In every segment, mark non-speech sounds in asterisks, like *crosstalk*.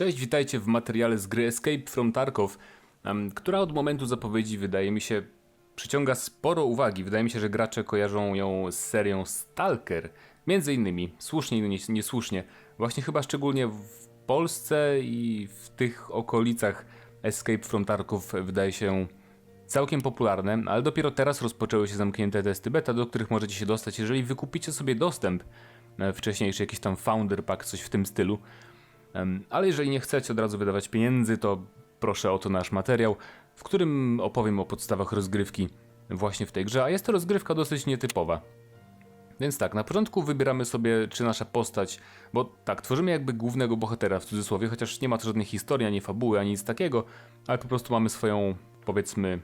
Cześć, witajcie w materiale z gry Escape from Tarkov, która od momentu zapowiedzi wydaje mi się przyciąga sporo uwagi. Wydaje mi się, że gracze kojarzą ją z serią Stalker. Między innymi, słusznie i nie- niesłusznie. Właśnie chyba szczególnie w Polsce i w tych okolicach Escape from Tarkov wydaje się całkiem popularne, ale dopiero teraz rozpoczęły się zamknięte testy beta, do których możecie się dostać, jeżeli wykupicie sobie dostęp. e, Wcześniejszy jakiś tam founder pack, coś w tym stylu. Ale jeżeli nie chcecie od razu wydawać pieniędzy, to proszę o to nasz materiał, w którym opowiem o podstawach rozgrywki właśnie w tej grze, a jest to rozgrywka dosyć nietypowa. Więc tak, na początku wybieramy sobie, czy nasza postać, bo tak, tworzymy jakby głównego bohatera w cudzysłowie, chociaż nie ma to żadnej historii, ani fabuły, ani nic takiego, ale po prostu mamy swoją, powiedzmy,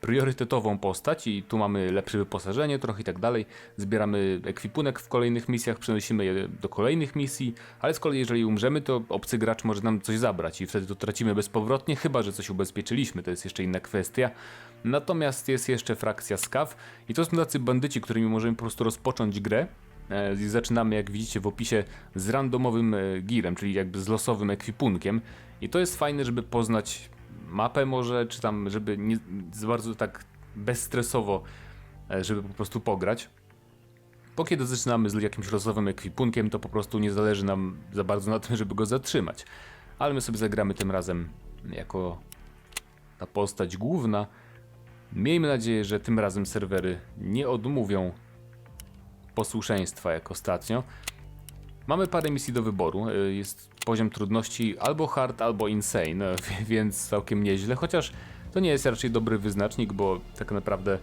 priorytetową postać i tu mamy lepsze wyposażenie, trochę i tak dalej. Zbieramy ekwipunek w kolejnych misjach, przenosimy je do kolejnych misji, ale z kolei jeżeli umrzemy, to obcy gracz może nam coś zabrać i wtedy to tracimy bezpowrotnie, chyba że coś ubezpieczyliśmy, to jest jeszcze inna kwestia. Natomiast jest jeszcze frakcja SCAV i to są tacy bandyci, którymi możemy po prostu rozpocząć grę. E, Zaczynamy, jak widzicie w opisie, z randomowym e, gearem, czyli jakby z losowym ekwipunkiem. I to jest fajne, żeby poznać mapę może, czy tam, żeby nie za bardzo tak bezstresowo, e, żeby po prostu pograć. Po kiedy zaczynamy z jakimś losowym ekwipunkiem, to po prostu nie zależy nam za bardzo na tym, *laughs* żeby go zatrzymać. Ale my sobie zagramy tym razem jako ta postać główna. Miejmy nadzieję, że tym razem serwery nie odmówią posłuszeństwa jak ostatnio. Mamy parę misji do wyboru. y, Jest poziom trudności albo hard, albo insane, *laughs* więc całkiem nieźle. Chociaż to nie jest raczej dobry wyznacznik, bo tak naprawdę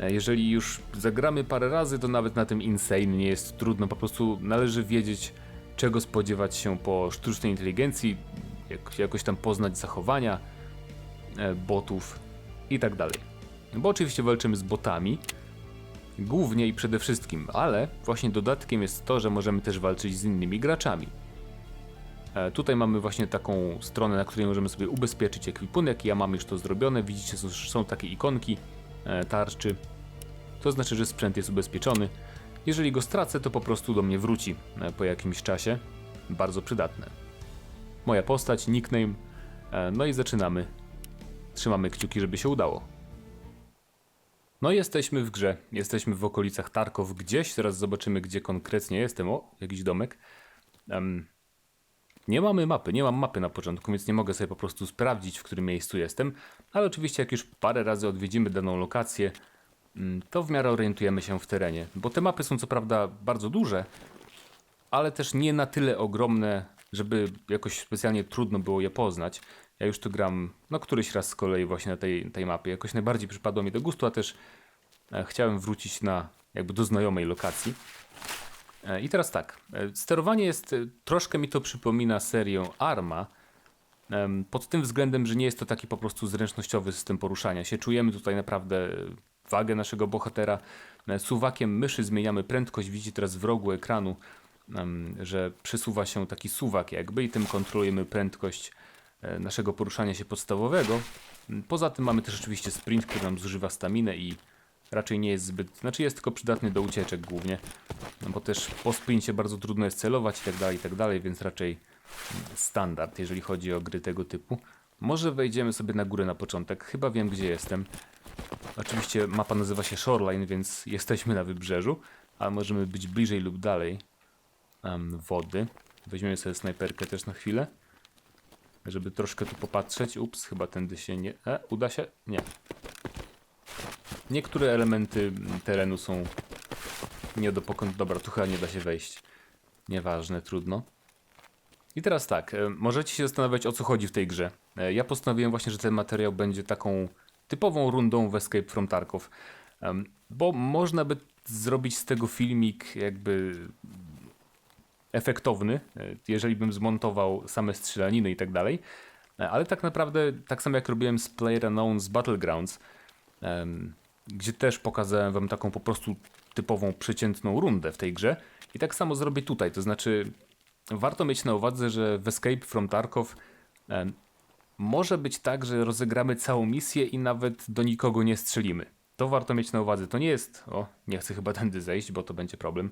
e, jeżeli już zagramy parę razy, to nawet na tym insane nie jest trudno. Po prostu należy wiedzieć, czego spodziewać się po sztucznej inteligencji, jak, jakoś tam poznać zachowania e, botów i tak dalej. Bo oczywiście walczymy z botami, głównie i przede wszystkim, ale właśnie dodatkiem jest to, że możemy też walczyć z innymi graczami. E, Tutaj mamy właśnie taką stronę, na której możemy sobie ubezpieczyć ekwipunek. Ja mam już to zrobione. Widzicie, są, są takie ikonki e, tarczy. To znaczy, że sprzęt jest ubezpieczony. Jeżeli go stracę, to po prostu do mnie wróci e, po jakimś czasie. Bardzo przydatne. Moja postać, nickname. No i zaczynamy. Trzymamy kciuki, żeby się udało. No jesteśmy w grze. Jesteśmy w okolicach Tarkow gdzieś. Zaraz zobaczymy, gdzie konkretnie jestem. O, jakiś domek. Em, nie mamy mapy, nie mam mapy na początku, więc nie mogę sobie po prostu sprawdzić, w którym miejscu jestem. Ale oczywiście, jak już parę razy odwiedzimy daną lokację, mm, to w miarę orientujemy się w terenie. Bo te mapy są co prawda bardzo duże, ale też nie na tyle ogromne, żeby jakoś specjalnie trudno było je poznać. Ja już tu gram, no któryś raz z kolei właśnie na tej, tej mapie. Jakoś najbardziej przypadło mi do gustu, a też e, chciałem wrócić na jakby do znajomej lokacji. E, I teraz tak, e, sterowanie jest, e, troszkę mi to przypomina serię Arma, pod tym względem, że nie jest to taki po prostu zręcznościowy system poruszania się. Czujemy tutaj naprawdę wagę naszego bohatera. Suwakiem myszy zmieniamy prędkość, widzicie teraz w rogu ekranu, że przesuwa się taki suwak jakby i tym kontrolujemy prędkość naszego poruszania się podstawowego. Poza tym mamy też oczywiście sprint, który nam zużywa staminę i raczej nie jest zbyt, znaczy jest tylko przydatny do ucieczek głównie, no bo też po sprincie bardzo trudno jest celować i tak dalej, i tak dalej, więc raczej standard, jeżeli chodzi o gry tego typu. Może wejdziemy sobie na górę na początek, chyba wiem gdzie jestem. Oczywiście mapa nazywa się Shoreline, więc jesteśmy na wybrzeżu, ale możemy być bliżej lub dalej em, wody. Weźmiemy sobie snajperkę też na chwilę, żeby troszkę tu popatrzeć. Ups, chyba tędy się nie... E, uda się? Nie. Niektóre elementy terenu są nie do pokąd. Dobra, tu chyba nie da się wejść. Nieważne, trudno. I teraz tak, e, możecie się zastanawiać o co chodzi w tej grze. E, Ja postanowiłem właśnie, że ten materiał będzie taką typową rundą w Escape from Tarkov. Bo można by zrobić z tego filmik jakby efektowny, e, jeżeli bym zmontował same strzelaniny i tak dalej. Ale tak naprawdę, tak samo jak robiłem z PlayerUnknown's Battlegrounds, gdzie też pokazałem wam taką po prostu typową przeciętną rundę w tej grze. I tak samo zrobię tutaj, to znaczy warto mieć na uwadze, że w Escape from Tarkov em, może być tak, że rozegramy całą misję i nawet do nikogo nie strzelimy. To warto mieć na uwadze. To nie jest. O, nie chcę chyba tędy zejść, bo to będzie problem.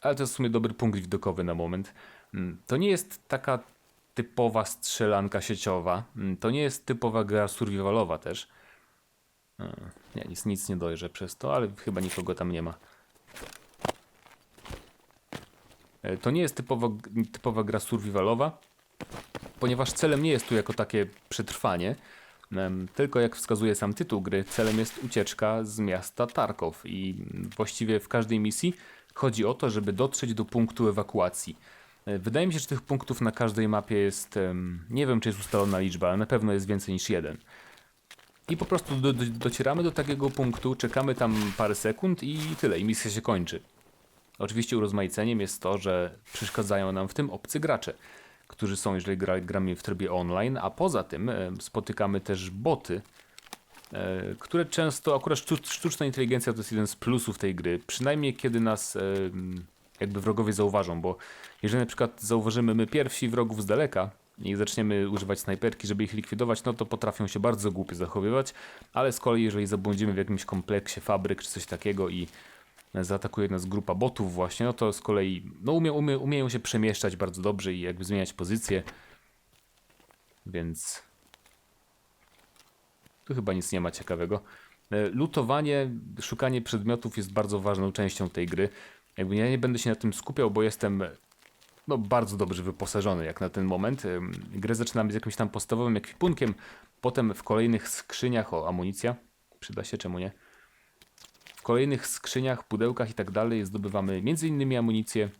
Ale to jest w sumie dobry punkt widokowy na moment. Mm, To nie jest taka typowa strzelanka sieciowa. Mm, To nie jest typowa gra survivalowa też. Nie, nic, nic nie dojrzę przez to, ale chyba nikogo tam nie ma. E, To nie jest typowa, typowa gra survivalowa, ponieważ celem nie jest tu jako takie przetrwanie, tylko jak wskazuje sam tytuł gry, celem jest ucieczka z miasta Tarkow i właściwie w każdej misji chodzi o to, żeby dotrzeć do punktu ewakuacji. E, Wydaje mi się, że tych punktów na każdej mapie jest, nie wiem czy jest ustalona liczba, ale na pewno jest więcej niż jeden. I po prostu do, do, docieramy do takiego punktu, czekamy tam parę sekund i tyle, i misja się kończy. Oczywiście urozmaiceniem jest to, że przeszkadzają nam w tym obcy gracze, którzy są, jeżeli gra, gramy w trybie online, a poza tym e, spotykamy też boty, e, które często, akurat sztu, sztuczna inteligencja to jest jeden z plusów tej gry, przynajmniej kiedy nas e, jakby wrogowie zauważą, bo jeżeli na przykład zauważymy my pierwsi wrogów z daleka i zaczniemy używać snajperki, żeby ich likwidować, no to potrafią się bardzo głupio zachowywać, ale z kolei jeżeli zabłądzimy w jakimś kompleksie fabryk czy coś takiego i zaatakuje nas grupa botów właśnie, no to z kolei no umie, umie, umieją się przemieszczać bardzo dobrze i jakby zmieniać pozycję, więc tu chyba nic nie ma ciekawego. E, Lutowanie, szukanie przedmiotów jest bardzo ważną częścią tej gry. Jakby ja nie będę się na tym skupiał, bo jestem no, bardzo dobrze wyposażony jak na ten moment. Grę zaczynamy z jakimś tam podstawowym ekwipunkiem, potem w kolejnych skrzyniach, o amunicja, przyda się, czemu nie? W kolejnych skrzyniach, pudełkach i tak dalej zdobywamy innymi amunicję.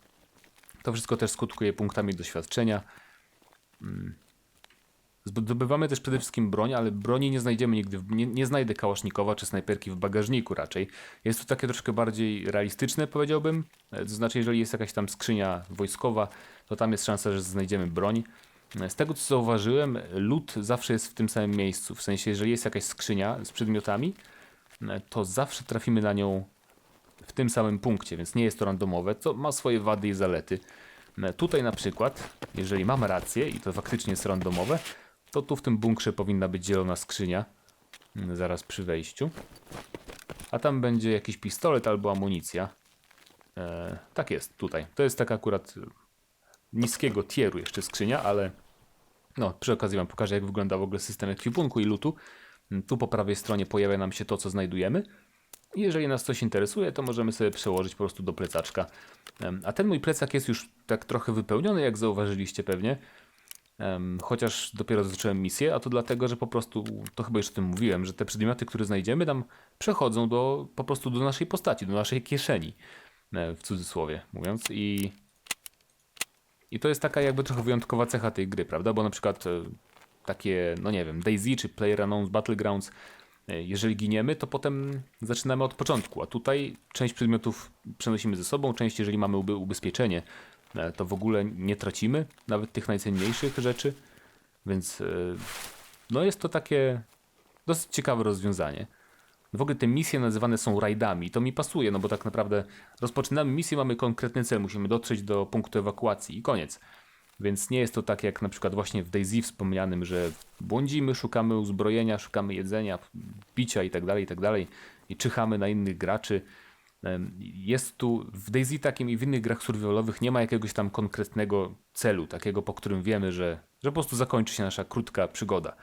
To wszystko też skutkuje punktami doświadczenia. Zdobywamy też przede wszystkim broń, ale broni nie znajdziemy nigdy, nie, nie znajdę kałasznikowa czy snajperki w bagażniku raczej. Jest to takie troszkę bardziej realistyczne powiedziałbym, E, to znaczy jeżeli jest jakaś tam skrzynia wojskowa, to tam jest szansa, że znajdziemy broń. E, Z tego co zauważyłem, lód zawsze jest w tym samym miejscu, w sensie jeżeli jest jakaś skrzynia z przedmiotami, e, to zawsze trafimy na nią w tym samym punkcie, więc nie jest to randomowe, co ma swoje wady i zalety. Tutaj na przykład, jeżeli mam rację i to faktycznie jest randomowe, to tu w tym bunkrze powinna być zielona skrzynia, mm, zaraz przy wejściu. A tam będzie jakiś pistolet albo amunicja. E, tak jest, tutaj. To jest taka akurat niskiego tieru jeszcze skrzynia, ale no, przy okazji wam pokażę, jak wygląda w ogóle system ekwipunku i lutu. Mm, Tu po prawej stronie pojawia nam się to, co znajdujemy. Jeżeli nas coś interesuje, to możemy sobie przełożyć po prostu do plecaczka. A ten mój plecak jest już tak trochę wypełniony, jak zauważyliście pewnie. Chociaż dopiero zacząłem misję, a to dlatego, że po prostu, to chyba już o tym mówiłem, że te przedmioty, które znajdziemy tam przechodzą do, po prostu do naszej postaci, do naszej kieszeni, e, w cudzysłowie mówiąc. I, I to jest taka jakby trochę wyjątkowa cecha tej gry, prawda? Bo na przykład e, takie, no nie wiem, DayZ czy PlayerUnknown's Battlegrounds, e, jeżeli giniemy, to potem zaczynamy od początku, a tutaj część przedmiotów przenosimy ze sobą, część jeżeli mamy uby- ubezpieczenie, to w ogóle nie tracimy, nawet tych najcenniejszych rzeczy, więc e, no jest to takie dosyć ciekawe rozwiązanie. W ogóle te misje nazywane są rajdami to mi pasuje, no bo tak naprawdę rozpoczynamy misję, mamy konkretny cel, musimy dotrzeć do punktu ewakuacji i koniec. Więc nie jest to tak jak na przykład właśnie w DayZ wspomnianym, że błądzimy, szukamy uzbrojenia, szukamy jedzenia, picia tak tak dalej i czyhamy na innych graczy. Jest tu w DayZ takim i w innych grach survivalowych nie ma jakiegoś tam konkretnego celu, takiego po którym wiemy, że, że po prostu zakończy się nasza krótka przygoda.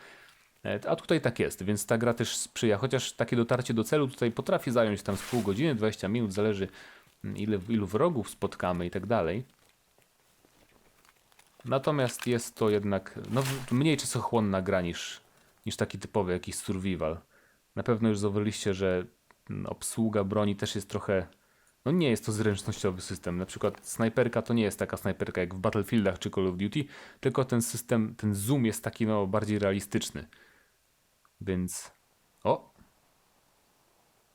E, A tutaj tak jest, więc ta gra też sprzyja, chociaż takie dotarcie do celu tutaj potrafi zająć tam z pół godziny, 20 minut, zależy mm, ile, ilu wrogów spotkamy i tak dalej. Natomiast jest to jednak no, mniej czasochłonna gra niż, niż taki typowy jakiś survival. Na pewno już zauważyliście, że obsługa broni też jest trochę. No nie jest to zręcznościowy system. Na przykład snajperka to nie jest taka snajperka jak w Battlefieldach czy Call of Duty, tylko ten system, ten zoom jest taki no bardziej realistyczny. Więc. O!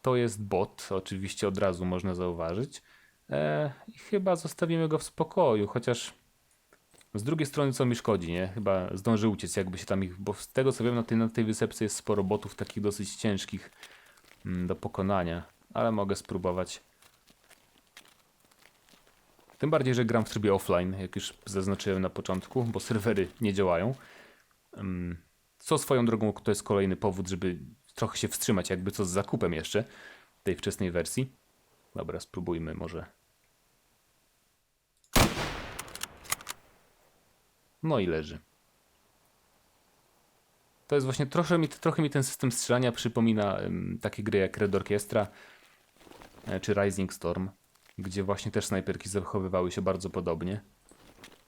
To jest bot, oczywiście od razu można zauważyć. E, I chyba zostawimy go w spokoju, chociaż z drugiej strony co mi szkodzi, nie? Chyba zdąży uciec, jakby się tam ich. Bo z tego co wiem, na tej, na tej wysepce jest sporo botów takich dosyć ciężkich do pokonania, ale mogę spróbować. Tym bardziej, że gram w trybie offline, jak już zaznaczyłem na początku, bo serwery nie działają. Ym, Co swoją drogą to jest kolejny powód, żeby trochę się wstrzymać, jakby co z zakupem jeszcze tej wczesnej wersji. Dobra, spróbujmy może. No i leży. To jest właśnie trochę mi, trochę mi ten system strzelania przypomina em, takie gry jak Red Orchestra e, czy Rising Storm, gdzie właśnie też snajperki zachowywały się bardzo podobnie.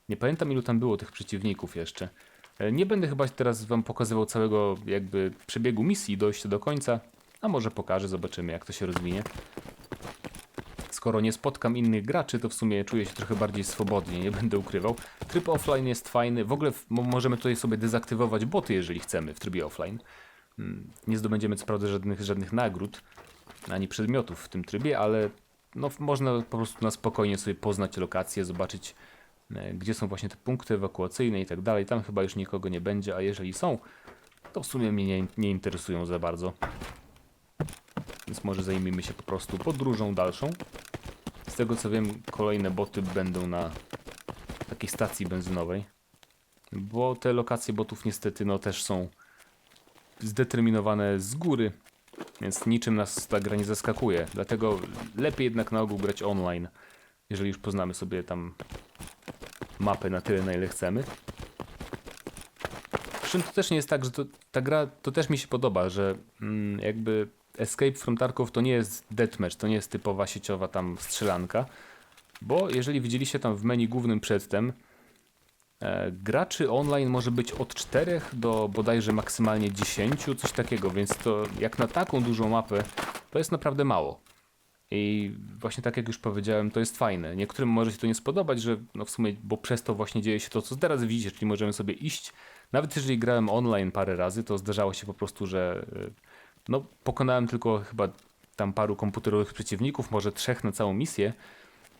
Nie pamiętam ilu tam było tych przeciwników jeszcze. E, Nie będę chyba teraz wam pokazywał całego jakby przebiegu misji, dojścia do końca, a może pokażę, zobaczymy jak to się rozwinie. Skoro nie spotkam innych graczy, to w sumie czuję się trochę bardziej swobodnie, nie będę ukrywał. Tryb offline jest fajny, w ogóle możemy tutaj sobie dezaktywować boty, jeżeli chcemy w trybie offline. Mm, Nie zdobędziemy co prawda żadnych, żadnych nagród, ani przedmiotów w tym trybie, ale no, można po prostu na spokojnie sobie poznać lokacje, zobaczyć e, gdzie są właśnie te punkty ewakuacyjne i tak dalej. Tam chyba już nikogo nie będzie, a jeżeli są, to w sumie mnie nie, nie interesują za bardzo. Więc może zajmijmy się po prostu podróżą dalszą. Z tego co wiem, kolejne boty będą na takiej stacji benzynowej. Bo te lokacje botów niestety no też są zdeterminowane z góry, więc niczym nas ta gra nie zaskakuje. Dlatego lepiej jednak na ogół grać online, jeżeli już poznamy sobie tam mapę na tyle, na ile chcemy. Przy czym to też nie jest tak, że to, ta gra, to też mi się podoba, że mm, jakby Escape from Tarkov to nie jest deathmatch, to nie jest typowa sieciowa tam strzelanka, bo jeżeli widzieliście tam w menu głównym przedtem, e, graczy online może być od 4 do bodajże maksymalnie 10, coś takiego, więc to jak na taką dużą mapę, to jest naprawdę mało. I właśnie tak jak już powiedziałem, to jest fajne. Niektórym może się to nie spodobać, że no w sumie, bo przez to właśnie dzieje się to, co teraz widzicie, czyli możemy sobie iść. Nawet jeżeli grałem online parę razy, to zdarzało się po prostu, że y, no pokonałem tylko chyba tam paru komputerowych przeciwników, może trzech na całą misję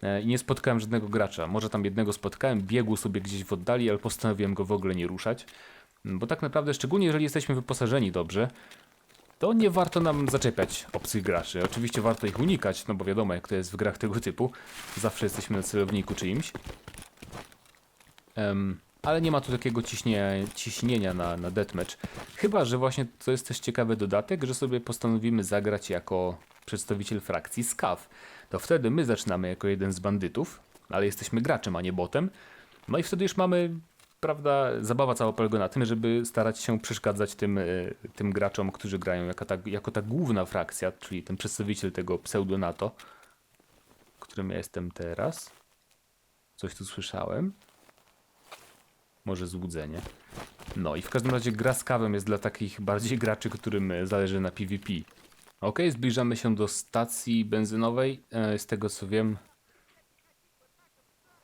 e, i nie spotkałem żadnego gracza. Może tam jednego spotkałem, biegł sobie gdzieś w oddali, ale postanowiłem go w ogóle nie ruszać. Bo tak naprawdę, szczególnie jeżeli jesteśmy wyposażeni dobrze, to nie warto nam zaczepiać obcych graczy. Oczywiście warto ich unikać, no bo wiadomo jak to jest w grach tego typu. Zawsze jesteśmy na celowniku czyimś. Em, ale nie ma tu takiego ciśnienia, na, na deathmatch. Chyba, że właśnie to jest też ciekawy dodatek, że sobie postanowimy zagrać jako przedstawiciel frakcji SCAF. To wtedy my zaczynamy jako jeden z bandytów, ale jesteśmy graczem, a nie botem. No i wtedy już mamy, prawda, zabawa cała polega na tym, żeby starać się przeszkadzać tym, y, tym graczom, którzy grają jako ta, jako ta główna frakcja, czyli ten przedstawiciel tego pseudo-NATO, którym ja jestem teraz. Coś tu słyszałem. Może złudzenie. No i w każdym razie gra z kawem jest dla takich bardziej graczy, którym e, zależy na PvP. Ok, zbliżamy się do stacji benzynowej. E, Z tego co wiem.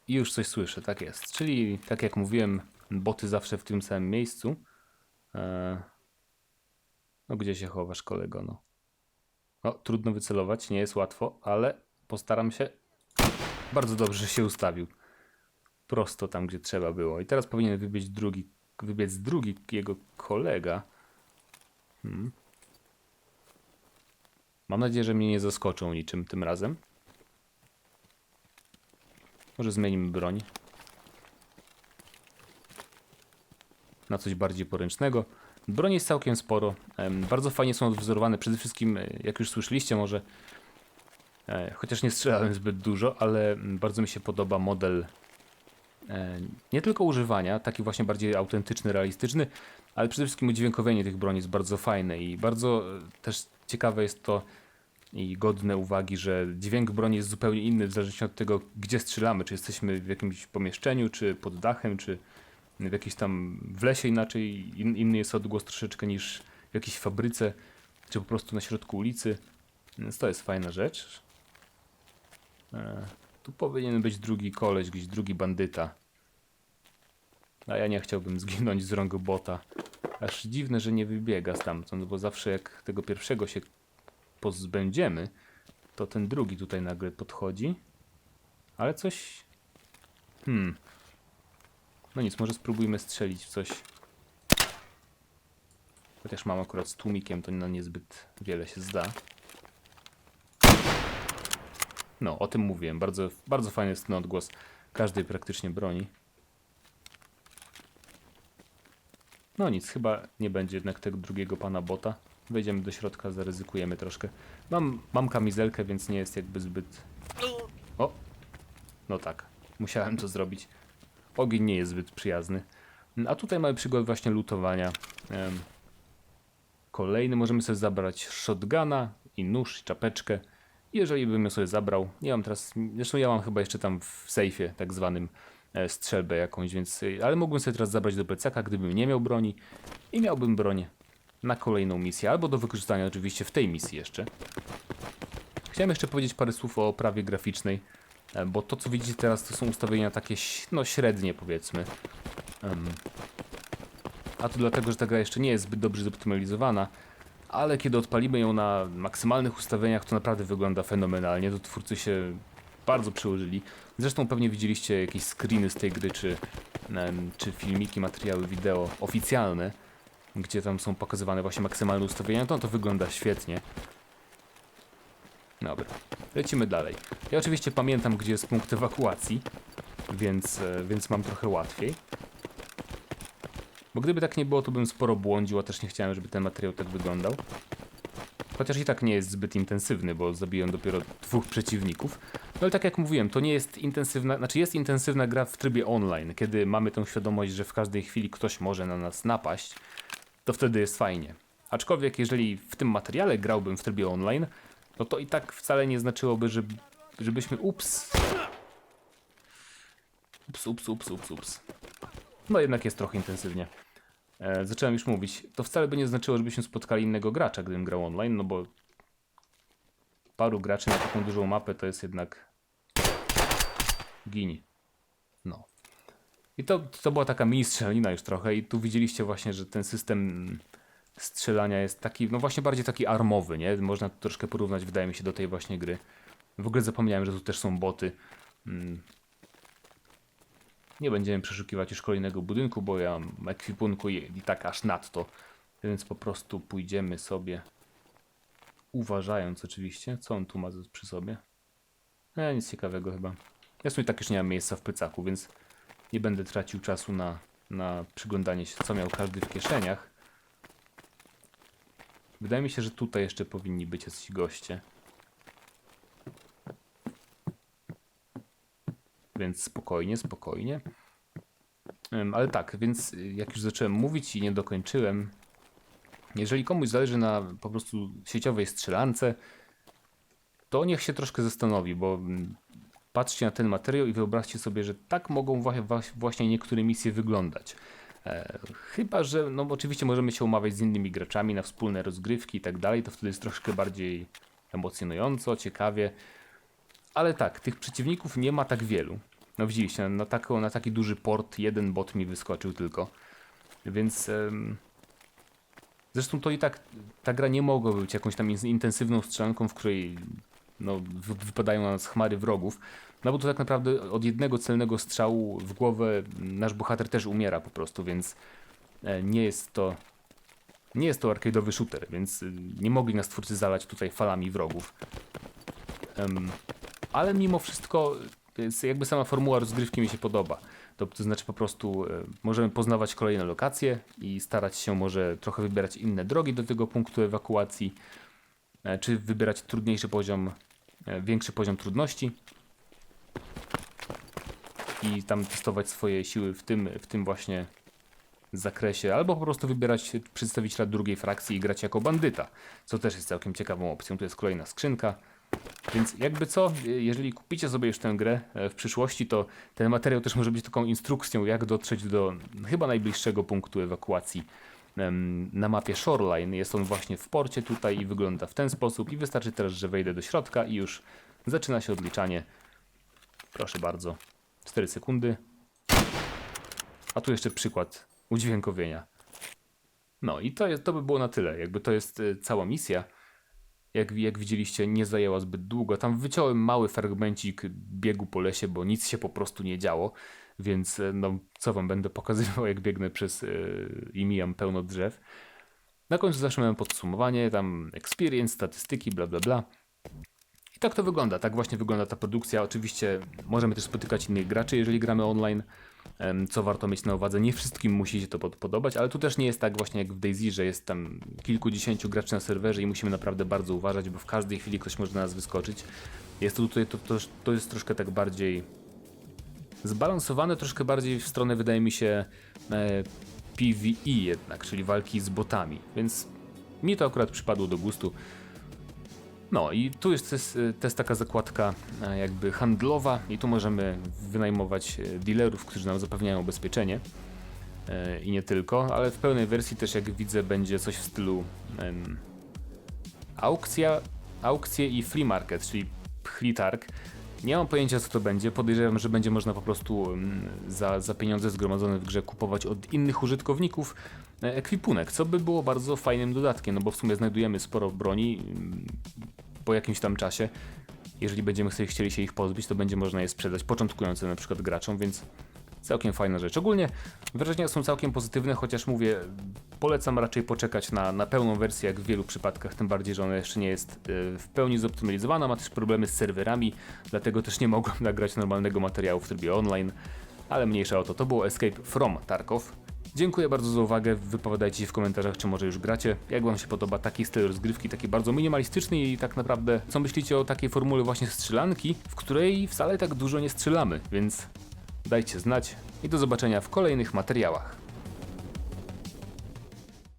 I już coś słyszę, tak jest. Czyli tak jak mówiłem, boty zawsze w tym samym miejscu. E, No gdzie się chowasz, kolego? No. O, trudno wycelować, nie jest łatwo, ale postaram się. Bardzo dobrze się ustawił prosto tam, gdzie trzeba było. I teraz powinien wybiec drugi, wybiec drugi jego kolega. Hmm. Mam nadzieję, że mnie nie zaskoczą niczym tym razem. Może zmienimy broń. Na coś bardziej poręcznego. Broni jest całkiem sporo. Bardzo fajnie są odwzorowane. Przede wszystkim, e, jak już słyszeliście, może e, chociaż nie strzelałem zbyt dużo, ale bardzo mi się podoba model nie tylko używania, taki właśnie bardziej autentyczny, realistyczny, ale przede wszystkim udźwiękowienie tych broni jest bardzo fajne i bardzo e, też ciekawe jest to i godne uwagi, że dźwięk broni jest zupełnie inny w zależności od tego, gdzie strzelamy, czy jesteśmy w jakimś pomieszczeniu, czy pod dachem, czy w jakiejś tam w lesie inaczej, in, inny jest odgłos troszeczkę niż w jakiejś fabryce, czy po prostu na środku ulicy, więc to jest fajna rzecz. Tu powinien być drugi koleś, gdzieś drugi bandyta. A ja nie chciałbym zginąć z rąk bota. Aż dziwne, że nie wybiega stamtąd, bo zawsze jak tego pierwszego się pozbędziemy, to ten drugi tutaj nagle podchodzi. Ale coś... Hmm. No nic, może spróbujmy strzelić w coś. Chociaż mam akurat z tłumikiem, to na niezbyt wiele się zda. No, o tym mówiłem. Bardzo, bardzo fajny jest ten odgłos każdej praktycznie broni. No nic, chyba nie będzie jednak tego drugiego pana bota. Wejdziemy do środka, zaryzykujemy troszkę. Mam, mam kamizelkę, więc nie jest jakby zbyt... O! No tak, musiałem to zrobić. Ogień nie jest zbyt przyjazny. A tutaj mamy przykład właśnie lutowania. Kolejny możemy sobie zabrać shotguna i nóż, i czapeczkę. Jeżeli bym ją sobie zabrał, nie mam teraz, zresztą ja mam chyba jeszcze tam w sejfie tak zwanym e, strzelbę jakąś, więc, e, ale mógłbym sobie teraz zabrać do plecaka, gdybym nie miał broni i miałbym broń na kolejną misję, albo do wykorzystania oczywiście w tej misji jeszcze. Chciałem jeszcze powiedzieć parę słów o oprawie graficznej, e, bo to co widzicie teraz to są ustawienia takie no średnie powiedzmy. A to dlatego, że ta gra jeszcze nie jest zbyt dobrze zoptymalizowana, ale kiedy odpalimy ją na maksymalnych ustawieniach, to naprawdę wygląda fenomenalnie. To twórcy się bardzo przyłożyli. Zresztą pewnie widzieliście jakieś screeny z tej gry, czy, czy filmiki, materiały wideo oficjalne, gdzie tam są pokazywane właśnie maksymalne ustawienia. To, to wygląda świetnie. Dobra, lecimy dalej. Ja oczywiście pamiętam, gdzie jest punkt ewakuacji, więc, e, więc mam trochę łatwiej. Bo gdyby tak nie było, to bym sporo błądził, a też nie chciałem, żeby ten materiał tak wyglądał. Chociaż i tak nie jest zbyt intensywny, bo zabiłem dopiero dwóch przeciwników. No ale tak jak mówiłem, to nie jest intensywna, znaczy jest intensywna gra w trybie online, kiedy mamy tą świadomość, że w każdej chwili ktoś może na nas napaść, to wtedy jest fajnie. Aczkolwiek jeżeli w tym materiale grałbym w trybie online, no to i tak wcale nie znaczyłoby, że, żebyśmy ups. Ups, ups, ups, ups, ups. No jednak jest trochę intensywnie. E, zacząłem już mówić. To wcale by nie znaczyło, żebyśmy spotkali innego gracza, gdybym grał online, no bo paru graczy na taką dużą mapę to jest jednak gini. No. I to, to była taka mini strzelanina już trochę i tu widzieliście właśnie, że ten system strzelania jest taki, no właśnie bardziej taki armowy, nie? Można to troszkę porównać, wydaje mi się, do tej właśnie gry. W ogóle zapomniałem, że tu też są boty. Nie będziemy przeszukiwać już kolejnego budynku, bo ja mam ekwipunku i tak aż nadto. Więc po prostu pójdziemy sobie, uważając oczywiście, co on tu ma przy sobie. E, nic ciekawego chyba. Ja sobie tak już nie mam miejsca w plecaku, więc nie będę tracił czasu na, na przyglądanie się, co miał każdy w kieszeniach. Wydaje mi się, że tutaj jeszcze powinni być jacyś goście. Więc spokojnie, spokojnie. Ale tak, więc y, jak już zacząłem mówić i nie dokończyłem, jeżeli komuś zależy na po prostu sieciowej strzelance, to niech się troszkę zastanowi, bo mm, patrzcie na ten materiał i wyobraźcie sobie, że tak mogą właśnie niektóre misje wyglądać. E, chyba, że no oczywiście możemy się umawiać z innymi graczami na wspólne rozgrywki i tak dalej, to wtedy jest troszkę bardziej emocjonująco, ciekawie. Ale tak, tych przeciwników nie ma tak wielu. No widzieliście, na, taką, na taki duży port jeden bot mi wyskoczył tylko. Więc em, zresztą to i tak ta gra nie mogła być jakąś tam in- intensywną strzelanką, w której no, wy- wypadają na nas chmary wrogów. No bo to tak naprawdę od jednego celnego strzału w głowę nasz bohater też umiera po prostu, więc e, nie jest to nie jest to arcade'owy shooter, więc y, nie mogli nas twórcy zalać tutaj falami wrogów. Em, ale mimo wszystko jakby sama formuła rozgrywki mi się podoba. To, to znaczy po prostu e, możemy poznawać kolejne lokacje i starać się może trochę wybierać inne drogi do tego punktu ewakuacji, e, czy wybierać trudniejszy poziom, e, większy poziom trudności i tam testować swoje siły w tym, w tym właśnie zakresie, albo po prostu wybierać przedstawiciela drugiej frakcji i grać jako bandyta, co też jest całkiem ciekawą opcją. Tu jest kolejna skrzynka. Więc jakby co, jeżeli kupicie sobie już tę grę e, w przyszłości, to ten materiał też może być taką instrukcją, jak dotrzeć do chyba najbliższego punktu ewakuacji na mapie Shoreline. Jest on właśnie w porcie tutaj i wygląda w ten sposób. I wystarczy teraz, że wejdę do środka i już zaczyna się odliczanie. Proszę bardzo, 4 sekundy. A tu jeszcze przykład udźwiękowienia. No i to, jest, to by było na tyle. Jakby to jest e, cała misja jak, jak widzieliście, nie zajęła zbyt długo. Tam wyciąłem mały fragmencik biegu po lesie, bo nic się po prostu nie działo, więc e, no, co wam będę pokazywał, jak biegnę przez yy, i mijam pełno drzew. Na końcu zawsze mamy podsumowanie, tam experience, statystyki, bla bla bla. I tak to wygląda, tak właśnie wygląda ta produkcja. Oczywiście możemy też spotykać innych graczy, jeżeli gramy online, co warto mieć na uwadze. Nie wszystkim musi się to pod- podobać, ale tu też nie jest tak właśnie jak w DayZ, że jest tam kilkudziesięciu graczy na serwerze i musimy naprawdę bardzo uważać, bo w każdej chwili ktoś może na nas wyskoczyć. Jest to tutaj, to, to, to jest troszkę tak bardziej zbalansowane, troszkę bardziej w stronę wydaje mi się e, PvE jednak, czyli walki z botami, więc Mi to akurat przypadło do gustu. No i tu jest też, też taka zakładka e, jakby handlowa i tu możemy wynajmować e, dealerów, którzy nam zapewniają ubezpieczenie i nie tylko, ale w pełnej wersji też jak widzę będzie coś w stylu em, aukcja, aukcje i flea market, czyli pchlitarg. Nie mam pojęcia co to będzie, podejrzewam, że będzie można po prostu em, za, za pieniądze zgromadzone w grze kupować od innych użytkowników ekwipunek, co by było bardzo fajnym dodatkiem, no bo w sumie znajdujemy sporo broni em, po jakimś tam czasie. Jeżeli będziemy sobie chcieli się ich pozbyć, to będzie można je sprzedać początkującym na przykład graczom, więc całkiem fajna rzecz. Ogólnie wrażenia są całkiem pozytywne, chociaż mówię, polecam raczej poczekać na, na pełną wersję, jak w wielu przypadkach, tym bardziej, że ona jeszcze nie jest y, w pełni zoptymalizowana, ma też problemy z serwerami, dlatego też nie mogłem *laughs* nagrać normalnego materiału w trybie online, ale mniejsza o to. To było Escape from Tarkov. Dziękuję bardzo za uwagę, wypowiadajcie się w komentarzach, czy może już gracie, jak wam się podoba taki styl rozgrywki, taki bardzo minimalistyczny i tak naprawdę, co myślicie o takiej formule właśnie strzelanki, w której wcale tak dużo nie strzelamy, więc dajcie znać i do zobaczenia w kolejnych materiałach.